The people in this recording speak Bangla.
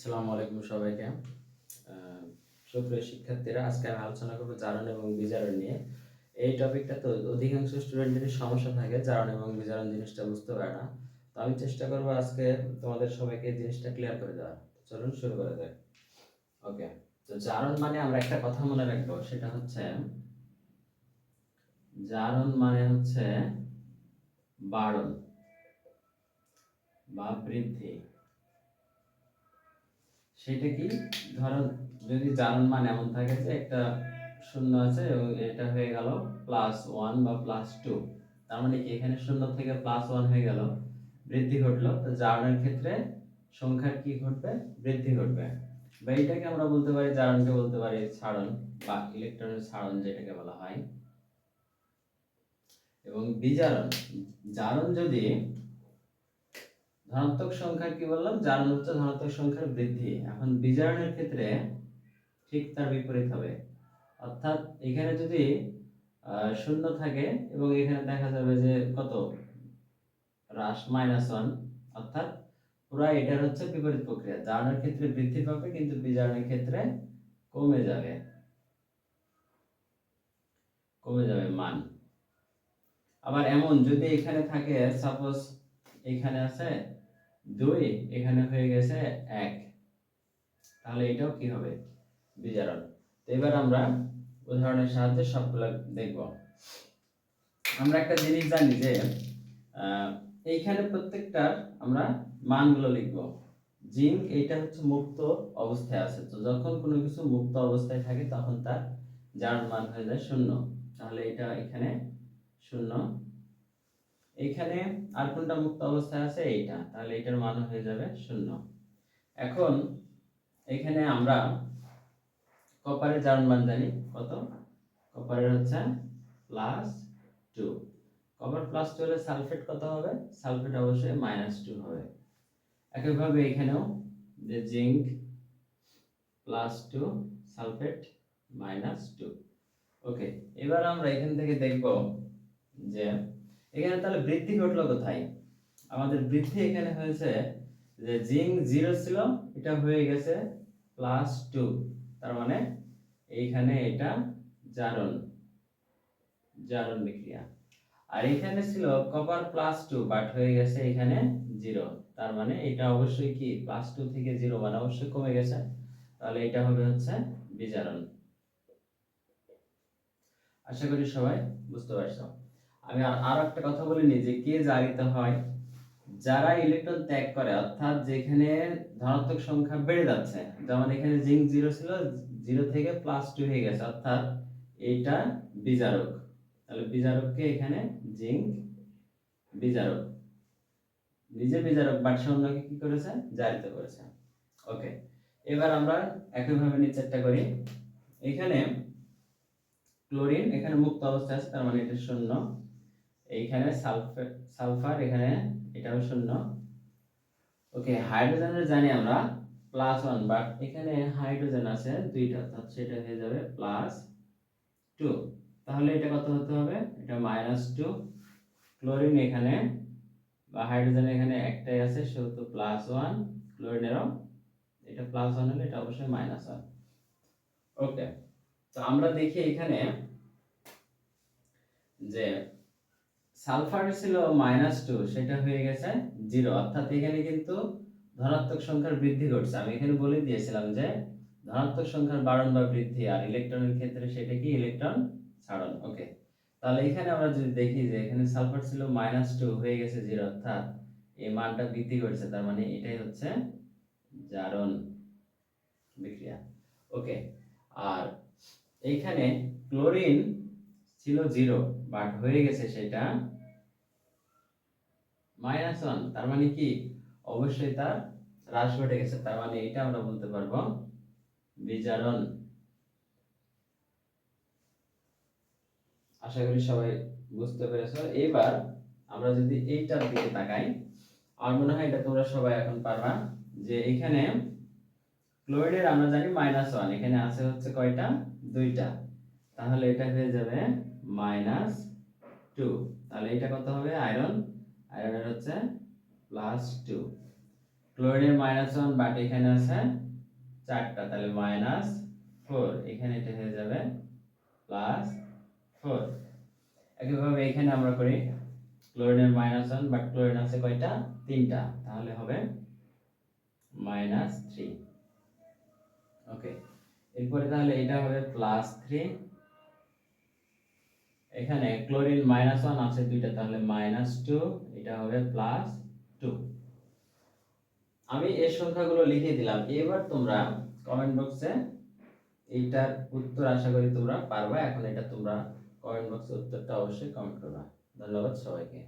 আসসালামু আলাইকুম সবাইকে। আহ, সুপ্রিয় শিক্ষার্থীরা আজকে আমি আলোচনা করব জারণ এবং বিজারণ নিয়ে। এই টপিকটা তো অধিকাংশ স্টুডেন্টেরই সমস্যা থাকে জারণ এবং বিজারণ জিনিসটা বুঝতে পারে না। তো আমি চেষ্টা করব আজকে তোমাদের সবাইকে জিনিসটা ক্লিয়ার করে দেওয়ার। তো চলুন শুরু করে দেয় ওকে তো জারণ মানে আমরা একটা কথা মনে রাখব সেটা হচ্ছে জারণ মানে হচ্ছে বাড়ন বা বৃদ্ধি। সেটা কি? ধরো যদি জারণ মান এমন থাকে যে একটা শূন্য আছে এবং এটা হয়ে গেল প্লাস ওয়ান বা প্লাস টু তার মানে কি এখানে শূন্য থেকে প্লাস ওয়ান হয়ে গেল, বৃদ্ধি ঘটলো, তো জারণের ক্ষেত্রে সংখ্যার কি ঘটবে? বৃদ্ধি ঘটবে। বা এটাকে আমরা বলতে পারি, জারণকে বলতে পারি ছাড়ন বা ইলেকট্রনের ছাড়ন যেটাকে বলা হয়। এবং বিজারণ, জারণ যদি ধনাত্মক সংখ্যার কি বললাম? যার হচ্ছে ধনাত্মক সংখ্যার বৃদ্ধি। এখন বিজারণের ক্ষেত্রে ঠিক তার বিপরীত হবে। অর্থাৎ এখানে যদি শূন্য থাকে এবং এখানে দেখা যাবে যে কত? হ্রাস মাইনাস ওয়ান অর্থাৎ পুরা এটার হচ্ছে বিপরীত প্রক্রিয়া। জারণের ক্ষেত্রে বৃদ্ধি পাবে কিন্তু বিজারণের ক্ষেত্রে কমে যাবে। কমে যাবে মান। আবার এমন যদি এখানে থাকে সাপোজ এখানে আছে দুই, এখানে হয়ে গেছে এক। তাহলে এটাও কি হবে? বিজারণ। তো এবার আমরা উদাহরণের সাহায্যে সবগুলো দেখব। আমরা একটা জিনিস জানি যে এইখানে প্রত্যেকটার আমরা মানগুলো লিখব। জিঙ্ক এইটা হচ্ছে মুক্ত অবস্থায় আছে। তো যখন কোনো কিছু মুক্ত অবস্থায় থাকে, তখন তার জারণ মান হয়ে যায় শূন্য। তাহলে এটা এখানে শূন্য এখানে আর কোনটা মুক্ত অবস্থায় আছে? এইটা। তাহলে এটার মান হয়ে যাবে শূন্য। এখন এখানে আমরা কপারের জারণ মান জানি। কত? কপারের হচ্ছে plus two copper plus two হলে সালফেট কত হবে? সালফেট অবশ্যই মাইনাস টু হবে। একইভাবে এখানেও যে zinc plus two sulphate minus two okay এবার আমরা এখান থেকে দেখব যে এখানে তাহলে বৃদ্ধি ঘটলো কোথায়? আমাদের বৃদ্ধি এখানে হয়েছে যে জিঙ্ক জিরো ছিল, এটা হয়ে গেছে প্লাস টু তার মানে এইখানে এটা জারণ জারণ বিক্রিয়া। আর এখানে ছিল কপার প্লাস টু বাট হয়ে গেছে এখানে জিরো তার মানে এটা অবশ্যই কি প্লাস টু থেকে জিরো মানে অবশ্যই কমে গেছে। তাহলে এটা হবে হচ্ছে বিজারণ। আশা করি সবাই বুঝতে পারছ। আমি আর একটা কথা বলিনি যে কে জারিত হয়? যারা ইলেকট্রন ত্যাগ করে, অর্থাৎ যেখানে ধনাত্মক সংখ্যা বেড়ে যাচ্ছে, যেমন এখানে জিঙ্ক জিরো ছিল জিরো থেকে প্লাস টু হয়ে গেছে, অর্থাৎ এইটা বিজারক। তাহলে বিজারককে এখানে জিঙ্ক বিজারক। নিজে বিজারক বাট সে অন্যকে কি করেছে? জারিত করেছে। ওকে এবার আমরা একইভাবে নিচেরটা করি। এখানে ক্লোরিন এখানে মুক্ত অবস্থায় আছে, তার মানে এটা শূন্য। এইখানে সালফার সালফার এখানে, এটাও শূন্য। ওকে হাইড্রোজেনের জানি আমরা প্লাস ওয়ান বাট এখানে হাইড্রোজেন আছে দুইটা, অর্থাৎ সেটা হয়ে যাবে প্লাস টু তাহলে এটা কত হতে হবে? এটা মাইনাস টু ক্লোরিন এখানে, বা হাইড্রোজেন এখানে একটাই আছে, সেহেতু প্লাস ওয়ান ক্লোরিনেরও এটা প্লাস ওয়ান হলে এটা অবশ্যই মাইনাস ওয়ান ওকে তো আমরা দেখি এখানে যে সালফার ছিল মাইনাস টু, সেটা হয়ে গেছে জিরো। অর্থাৎ এখানে কিন্তু ধনাত্মক সংখ্যার বৃদ্ধি ঘটছে। আমি এখানে বলে দিয়েছিলাম যে ধনাত্মক সংখ্যার বাড়ন বা বৃদ্ধি আর ইলেকট্রনের ক্ষেত্রে সেটা কি? ইলেকট্রন ছাড়ন। ওকে তাহলে এখানে আমরা যদি দেখি যে এখানে সালফার ছিল মাইনাস টু, হয়ে গেছে জিরো। অর্থাৎ এই মানটা বৃদ্ধি ঘটছে, তার মানে এটাই হচ্ছে জারণ বিক্রিয়া। ওকে আর এইখানে ক্লোরিন ছিল জিরো, বাট হয়ে গেছে সেটা মাইনাস ওয়ান তার মানে কি? অবশ্যই তার হ্রাস ঘটে গেছে, তার মানে এটা আমরা বলতে পারব বিজারণ আশা করি সবাই বুঝতে পেরেছ। এবার আমরা যদি এইটার দিকে তাকাই, আমার মনে হয় এটা তোমরা সবাই এখন পারবা যে এখানে ক্লোরিনের আমরা জানি মাইনাস ওয়ান এখানে আছে হচ্ছে কয়টা? দুইটা। তাহলে এটা হয়ে যাবে মাইনাস টু তাহলে এটা কত হবে? আয়রন আয়রনের হচ্ছে প্লাস টু ক্লোরিনের মাইনাস ওয়ান বাট এখানে আছে চারটা, তাহলে মাইনাস ফোর এখানে এটা হয়ে যাবে প্লাস ফোর একইভাবে এখানে আমরা করি ক্লোরিনের মাইনাস ওয়ান বাট ক্লোরিন আছে কয়টা? তিনটা। তাহলে হবে মাইনাস থ্রি ওকে এরপরে তাহলে এটা হবে প্লাস থ্রি এখানে ক্লোরিন মাইনাস ওয়ান আছে দুইটা, তাহলে মাইনাস টু এটা হবে প্লাস টু আমি এই সংখ্যাগুলো লিখে দিলাম। এবার তোমরা কমেন্ট বক্সে এইটার উত্তর আশা করি তোমরা পারবা। এখন এটা তোমরা কমেন্ট বক্সে উত্তরটা অবশ্যই কমেন্ট করবা। ধন্যবাদ সবাইকে।